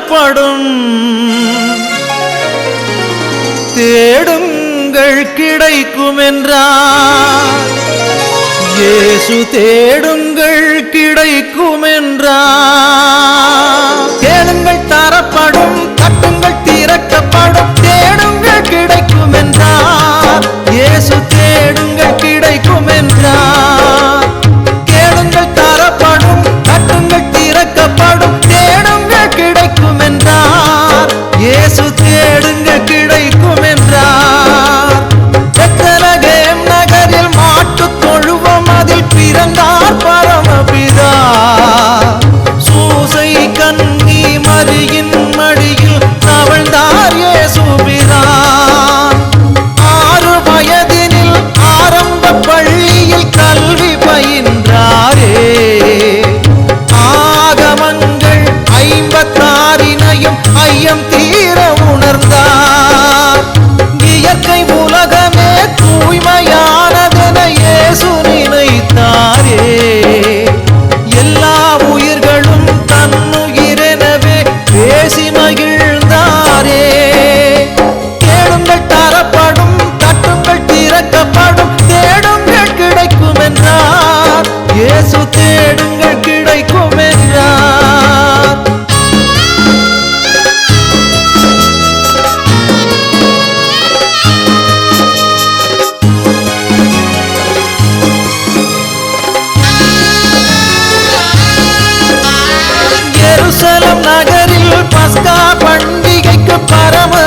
காணப்படும். தேடுங்கள் கிடைக்கும் என்றார் இயேசு தேடுங்கள் கிடைக்கும் என்றார் ಸಿರವುಣ paramos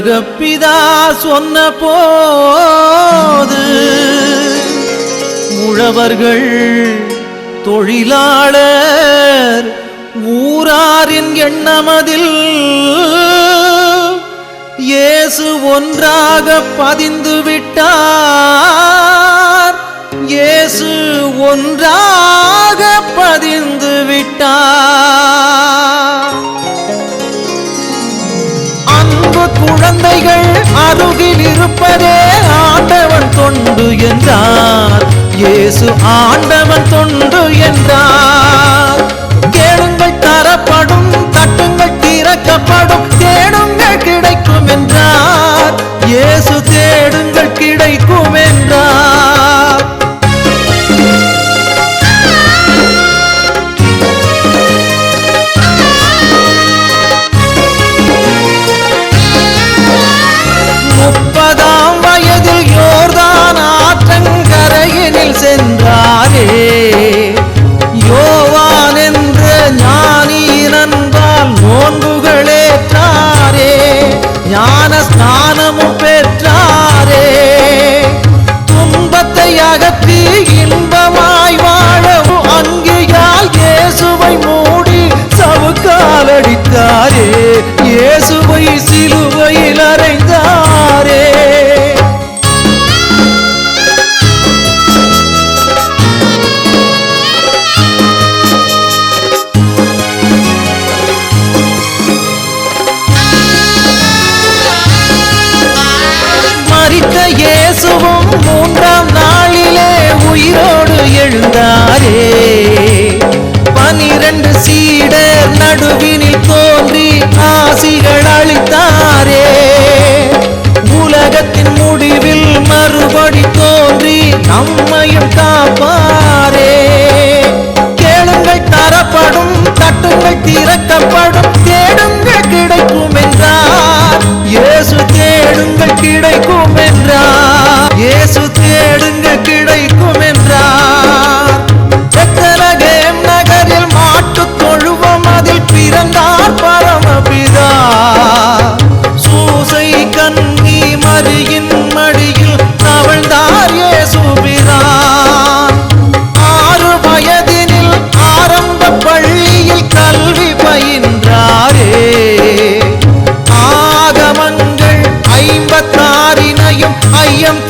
உலகப்பிதா சொன்ன போது உழவர்கள் தொழிலாளர் ஊராரின் எண்ணமதில் இயேசு ஒன்றாக பதிந்து விட்டார். இயேசு ஒன்றாக பதிந்து விட்டார். குழந்தைகள் அருகில் இருப்பதே ஆண்டவன் தொண்டு என்றார். இயேசு ஆண்டவன் தொண்டு என்றார். இயேசுவும் மூன்றாம் நாளிலே உயிரோடு எழுந்தாரே. பனிரண்டு சீடர் நடுவினில் தோன்றி ஆசிகள் அளித்தாரே உலகத்தின் முடிவில் மறுபடி தோன்றி நம்மையும் காப்பாரே. கேளுங்கள் தரப்படும் தட்டுங்கள் திறக்கப்படும் தேடுங்கள் கிடைக்கும் என்றார். இயேசு தேடுங்கள் கிடைக்கும் ஐயம் ஐயம்